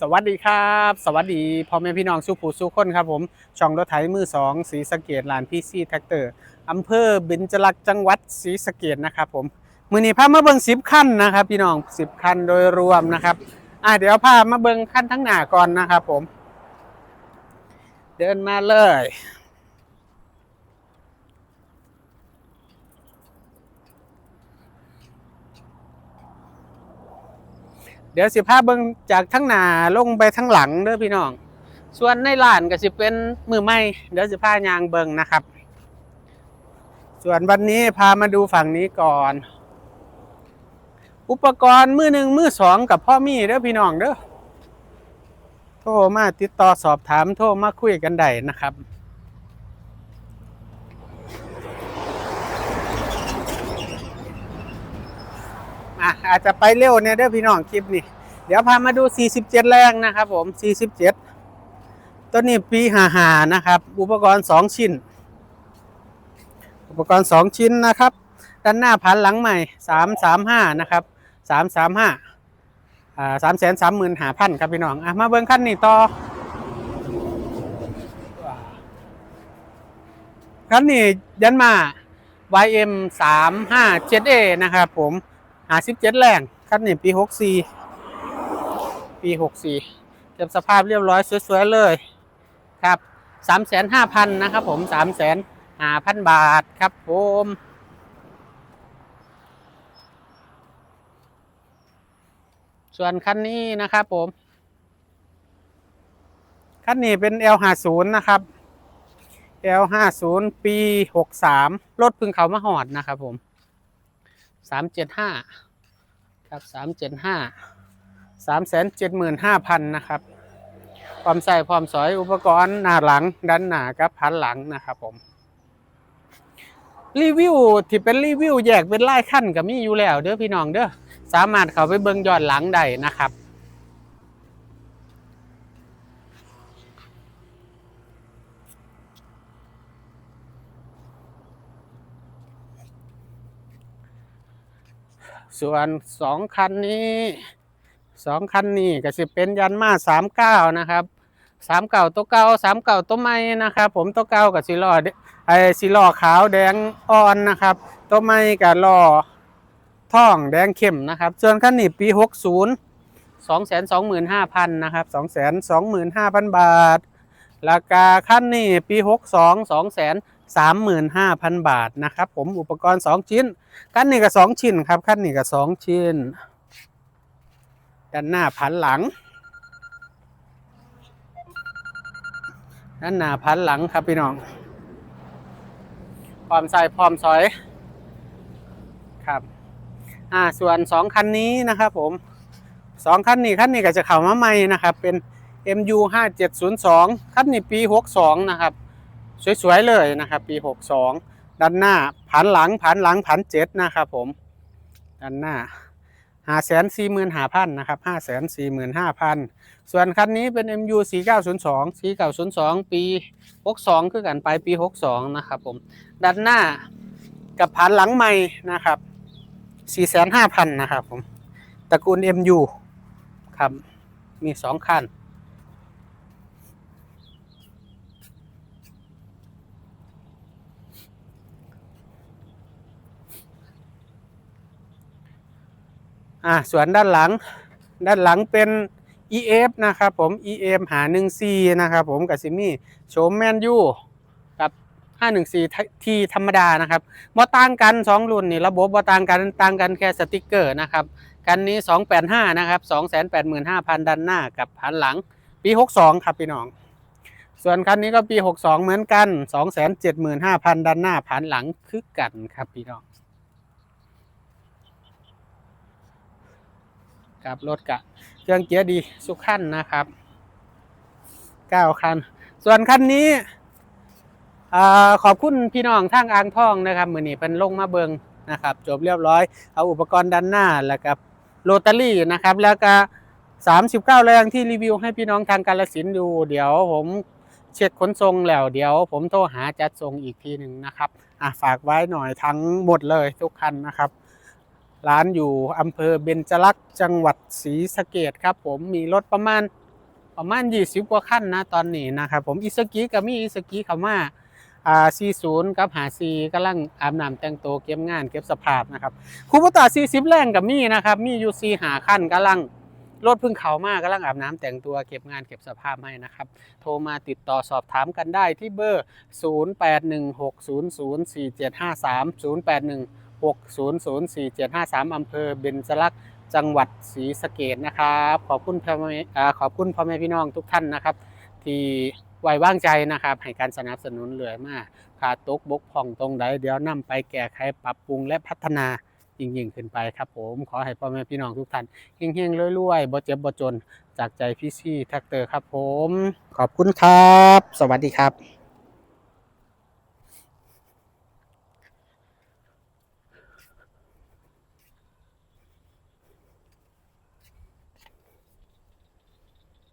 สวัสดีครับ สวัสดีพ่อแม่พี่น้องสุผู้สุคนครับผมช่องรถไถมือสองสีสะเกดลานพีซีแท็กเตอร์อำเภอบินจลักษ์จังหวัดศรีสะเกดนะครับผมมือนี้พามาเบิ้งสิบขั้นนะครับ พี่น้องสิบขั้นโดยรวมนะครับอ่าเดี๋ยวพามาเบิ้งขั้นทั้งหน้าก่อนนะครับผม เดินมาเลย เดี๋ยวสิพาเบิ่งจากทั้งหน้าลงไปทั้งหลังเด้อพี่น้อง ส่วนในร้านก็สิเป็นมือใหม่เดี๋ยวสิพายางเบิ่งนะครับ ส่วนวันนี้พามาดูฝั่งนี้ก่อน อุปกรณ์มือหนึ่งมือสองกับพ่อมี่เด้อพี่น้องเด้อโทรมาติดต่อสอบถามโทรมาคุยกันได้นะครับอะอาจจะไปเร็วเนี่ยเด้อพี่น้องคลิปนี้ เดี๋ยวพามาดู 47 แรงนะครับผม 47 ตัวนี้ปีหาหานะครับ อุปกรณ์ 2 ชิ้น อุปกรณ์ 2 ชิ้นนะครับ ด้านหน้าพันหลังใหม่ 335 นะครับ 335อ่า3 3 5 0 0 0พันครับพี่น้อง อะ มาเบิ่งขั้นนี้ต่อขั้นนี้ยันมา YM 357A นะครับผมหาสิบเจ็ดแรงคันนี้ปีหกสี่ ปีหกสี่เก็บสภาพเรียบร้อยสวยๆเลยครับสามแสนห้าพันนะครับผมสามแสนห้าพันบาทครับผมส่วนคันนี้นะครับผม คันนี้เป็น L50 นะครับ L50 ปี 63 รถพึ่งเขามาหอดนะครับผมสามเจ็ดห้าครับสามเจ็ดห้า สามแสนเจ็ดหมื่นห้าพันนะครับความใส่ความสอยอุปกรณ์หน้าหลังด้านหน้ากับพันหลังนะครับผมรีวิวที่เป็นรีวิวแยกเป็นไล่ขั้นก็มีอยู่แล้ว เด้อพี่น้องเด้อสามารถเข้าไปเบิ่งย้อนหลังได้นะครับส่วนสองคันนี้ สองคันนี้ก็จะเป็นยันมาสามเก้านะครับสามเก่าตัวเก่าสามเก่าตัวใหม่นะครับผมตัวเก่ากับสีล้อไอ้สีล้อขาวแดงอ่อนนะครับตัวใหม่กับล้อท่องแดงเข้มนะครับส่วนคันนี้ปีหกศูนย์สองแสนสองหมื่นห้าพันนะครับสองแสนสองหมื่นห้าพันบาท ราคาคันนี้ปีหกสองสองแสนสามหมื่นห้าพันบาทนะครับผมอุปกรณ์สองชิ้นขั้นนี้ก็สองชิ้นครับขั้นนี้ก็สองชิ้น ด้านหน้าพันหลัง ด้านหน้าพันหลังครับพี่น้องพร้อมใส่พร้อมซอยครับ อ่า ส่วนสองคันนี้นะครับผมสองคันนี้คันนี้ก็จะเข้ามาใหม่นะครับ เป็น MU 5702คันนี้ปี 62 นะครับ สวยๆ เลยนะครับ ปี 62 ด้านหน้า ผันหลัง ผันหลัง ผันเจ็ดนะครับผม ด้านหน้า ห้าแสนสี่หมื่นห้าพันนะครับห้าแสนสี่หมื่นห้าพันส่วนคันนี้เป็น MU สี่เก้าศูนย์สองสี่เก้าศูนย์สองปีหกสองคือกันไปปีหกสองนะครับผมด้านหน้ากับผานหลังใหม่นะครับสี่แสนห้าพันนะครับผมตระกูล MU ครับมีสองคัน อ่าส่วนด้านหลัง ด้านหลังเป็น EF นะครับผม EM หา 1 C นะครับผมกับซิมี่โฉมแมนยูกับ 514 ที่ธรรมดานะครับบ่ต่างกัน 2 รุ่นนี่ระบบบ่ต่างกันต่างกันแค่สติกเกอร์นะครับกันนี้ 285 นะครับ 285,000ด้านหน้ากับพันหลังปี 62 ครับพี่น้อง ส่วนคันนี้ก็ปี 62 เหมือนกัน 275,000ด้านหน้าพันหลังคือกันครับพี่น้อง กับรถกะเครื่องเกียร์ดีสุขขั้นนะครับเก้าคัน ส่วนคันนี้อขอบคุณพี่น้องทางอ่างทองนะครับมือนี้เป็นลงมาเบิงนะครับ จบเรียบร้อยเอาอุปกรณ์ด้านหน้าแล้วกับโรตารี่นะครับ แล้วก็39แรงที่รีวิวให้พี่น้องทางกาลสินดูเดี๋ยวผมเช็คขนส่งแล้วเดี๋ยวผมโทรหาจัดส่งอีกทีหนึ่งนะครับอะฝากไว้หน่อยทั้งหมดเลยทุกคันนะครับ ร้านอยู่อำเภอเบญจลักษ์จังหวัดศรีสะเกดครับ ผมมีรถประมาณประมาณ 20 กว่าขั้นนะตอนนี้นะครับผมอิสกิก็มีอิสกิเขามาอ่า40กับหา4กำลังอาบน้ำแต่งตัวเก็บงานเก็บสภาพนะครับคูปตา40 แรงกับมีนะครับมีอยู่4หาขั้นกำลังรถเพึ่งเขามากำลังอาบน้ำแต่งตัวเก็บงานเก็บสภาพให้นะครับ โทรมาติดต่อสอบถามกันได้ที่เบอร์ 0816004753 081 6004753 อำเภอเบญจลักษณ์จังหวัดศรีสะเกดนะครับ ขอบคุณพ่อแม่ขอบคุณพ่อแม่พี่น้องทุกท่านนะครับ ที่ไว้วางใจนะครับให้การสนับสนุนเหลือมากขาดตกบกพร่องตรงใดเดี๋ยวนำไปแก้ไขปรับปรุงและพัฒนายิ่งยิ่งขึ้นไปครับผมขอให้พ่อแม่พี่น้องทุกท่านเฮงๆรวยๆบ่เจ็บบ่จน จากใจพี่ซี่แท็กเตอร์ครับผม ขอบคุณครับ สวัสดีครับ